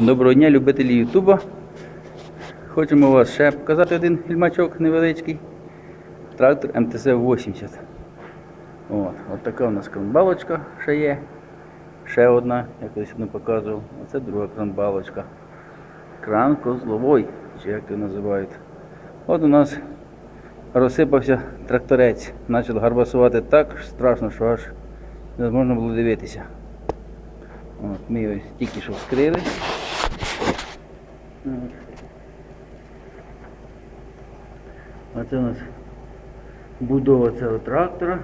Доброго дня, любителі Ютуба. Хочемо вас ще показати один фільмачок невеличкий. Трактор МТЗ-80. От, от така у нас кронбалочка ще є. Ще одна, я колись одну показував. Оце друга кронбалочка. Кран козловой, чи як його називають. От у нас розсипався тракторець. Почав гарбасувати так страшно, що аж невозможно було дивитися. От, ми його тільки що вскрили. Оце у нас будова цього трактора.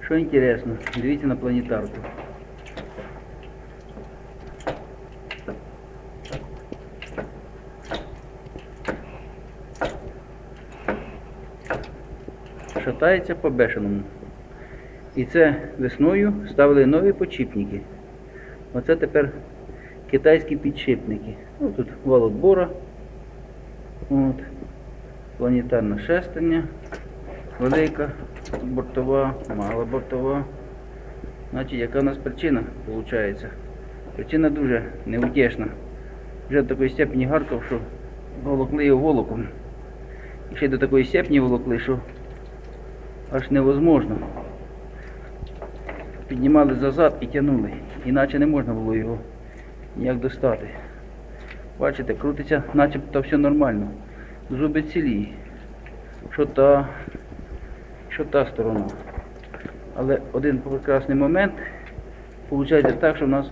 Що інтересно, дивіться на планетарку. Шатається по бешеному. І це весною ставили нові почіпники. Оце тепер китайські підшипники. Ну, тут вал отбора. От. Планетарна шестерня. Велика, бортова, мала бортова. Значить, яка у нас причина виходить? Причина дуже неутішна. Вже до такої степені гаркав, що волокли його волоком. І ще до такої степені волокли, що аж невозможно. Піднімали зазад і тягнули. Іначе не можна було його ніяк достати. Бачите, крутиться, начебто все нормально. Зуби цілі. Що та, що та сторона. Але один прекрасний момент виходить так, що в нас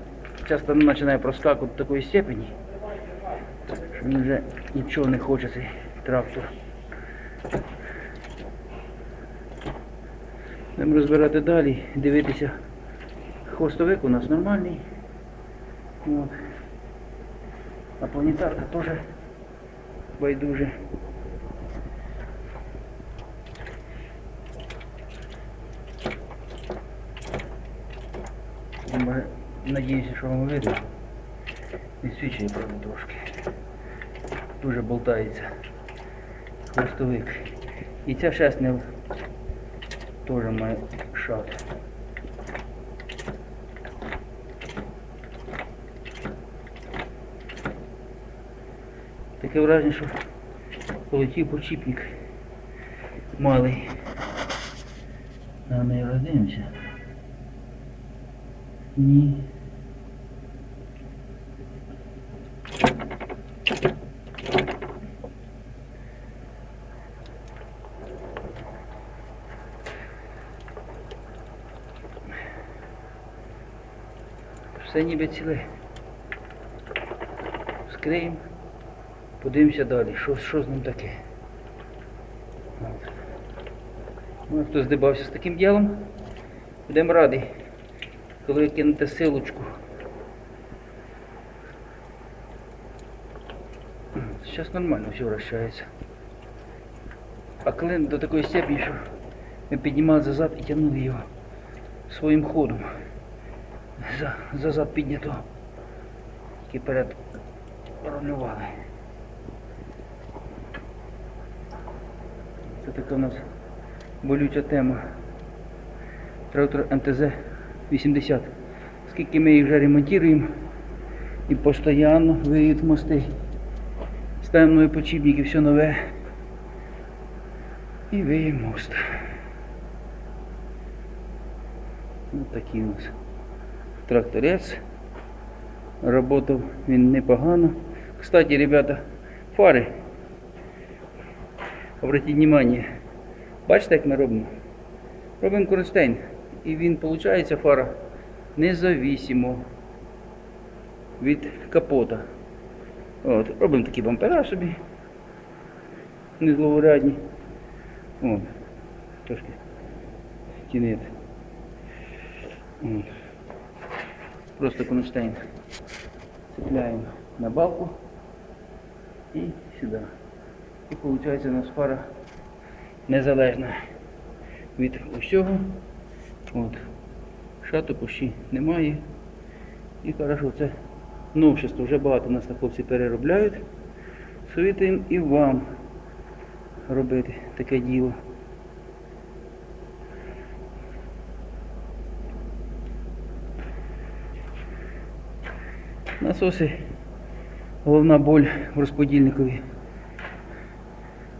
ця сторона починає проскакувати до такої степені, що він вже нічого не хоче цей трактор. Будемо розбирати далі, дивитися. Хвостовик у нас нормальний. От. А планетарка теж байдуже. Може, Надіюся, що вам видно. Відсвічує, правда, трошки. Дуже болтається хвостовик. І ця шесня теж має шат. Таке враження, що полетів почіпник малий. А ми роздивимося. Ні. Все ніби ціле. Скриємо. Подивимося далі, що, що з ним таке. Ну, хто здибався з таким ділом, будемо раді, коли кинете силочку. Зараз нормально все вращається. А клин до такої степені, що ми піднімали зазад і тягнули його своїм ходом. За, зазад піднято. Тільки перед рулювали. Це така у нас болюча тема. Трактор МТЗ-80. Скільки ми їх вже ремонтуємо і постійно виїдь мости. Ставимо нові почіпники, все нове. І виїм мост. Ось такий у нас тракторець. Работав він непогано. Кстати, ребята, фари. Обратіть внимание. Бачите, як ми робимо? Робимо кронштейн. І він, виходить, фара независимо від капота. От, робимо такі бампера собі. Незловорядні. От. Трошки стінет. От. Просто кронштейн цепляємо на балку і сюди. І виходить у нас фара незалежна від усього. От. Шату почти немає. І хорошо, це новшество. Вже багато нас так хлопці переробляють. Совітуємо і вам робити таке діло. Насоси Головна боль в розподільникові,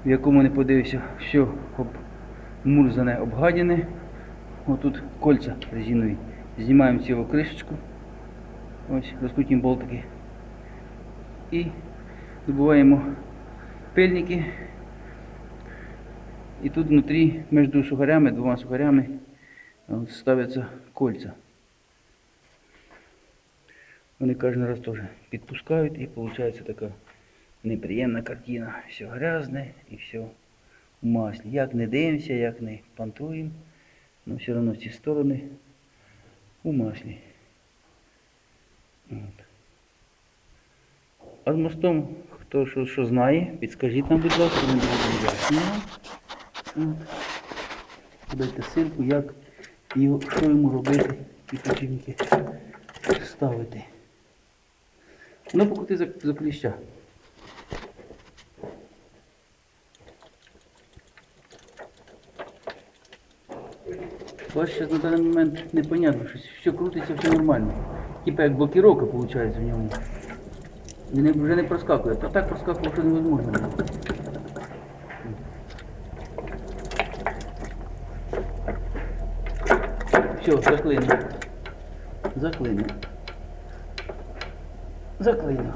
в якому не подивився, все обмурзане, обгадяне. Отут кольця резинові. Знімаємо цю кришечку. Ось, розкрутимо болтики. І добуваємо пильники. І тут внутрі, між сухарями, двома сухарями, ставляться кольця. Вони кожен раз теж підпускають і виходить така неприємна картина. Все грязне і все в маслі. Як не дивимося, як не пантуємо, але все одно ці сторони у маслі. От. А з мостом, хто що, що знає, підскажіть нам, будь ласка, ми будемо Дайте ссылку, як його, що йому робити, і підшипники ставити. Ну, покути за, за кліща. Зараз на даний момент непонятно, щось все крутиться, все нормально. Типа як блокіровка виходить в ньому. Він вже не проскакує. Та так проскакував, що невозможно. Все, заклинив. Заклинив. Заклинив.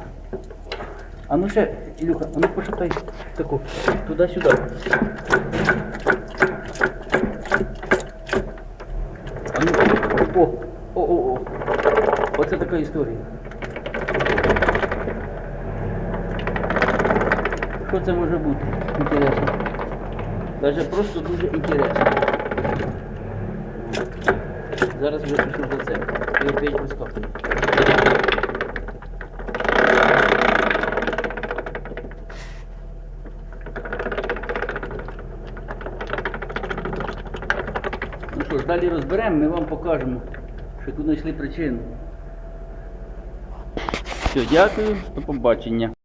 А ну ще, Ілюха, а ну пошатай таку, туди-сюди. Така історія. Що це може бути? Інтересно. Даже просто дуже інтересно. Зараз вже пишу за це. І опять розкопую. Ну що ж, далі розберемо, ми вам покажемо, що тут знайшли причину. Все, дякую, до побачення.